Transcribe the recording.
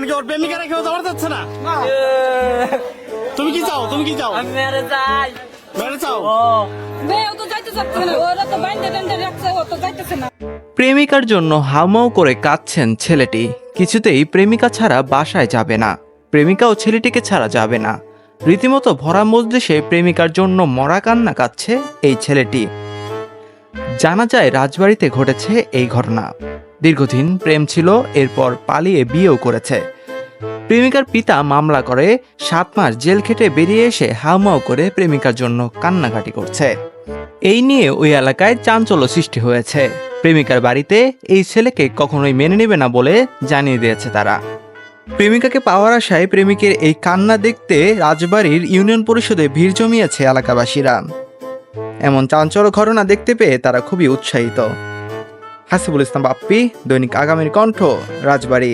কারণ কি ওর প্রেমিকা ও যাওয়ার যাচ্ছে না? তুমি কি চাও? তুমি কি চাও? আমি মেরে যাই। মেরে চাও? ও। ও তো যাইতে চাচ্ছে না। ওরা তো বাইন্দে টাইন্দে রাখছে ও তো যাইতেছে না। প্রেমিকার জন্য হাউমাউ করে কাঁদছেন ছেলেটি। কিছুতেই প্রেমিকা ছাড়া বাসায় যাবে না। প্রেমিকাও ছেলেটিকে ছাড়া যাবে না। রীতিমতো ভরা মজলিসে প্রেমিকার জন্য মরা কান্না কাঁদছে এই ছেলেটি। জানা যায় রাজবাড়িতে ঘটেছে এই ঘটনা। দীর্ঘদিন প্রেম ছিল, এরপর পালিয়ে বিয়েও করেছে। প্রেমিকার পিতা মামলা করে, সাত মাস জেল খেটে বেরিয়ে এসে হাউমাউ করে প্রেমিকার জন্য কান্নাকাটি করছে। এই নিয়ে ওই এলাকায় চাঞ্চল্য সৃষ্টি হয়েছে। প্রেমিকার বাড়িতে এই ছেলেকে কখনোই মেনে নেবে না বলে জানিয়ে দিয়েছে তারা। প্রেমিকাকে পাওয়ার আশায় প্রেমিকের এই কান্না দেখতে রাজবাড়ির ইউনিয়ন পরিষদে ভিড় জমিয়েছে এলাকাবাসীরা। এমন চাঞ্চল্য ঘটনা দেখতে পেয়ে তারা খুবই উৎসাহিত। হাসিবুল ইসলাম বাপ্পি দৈনিক আগামীর কণ্ঠ রাজবাড়ি।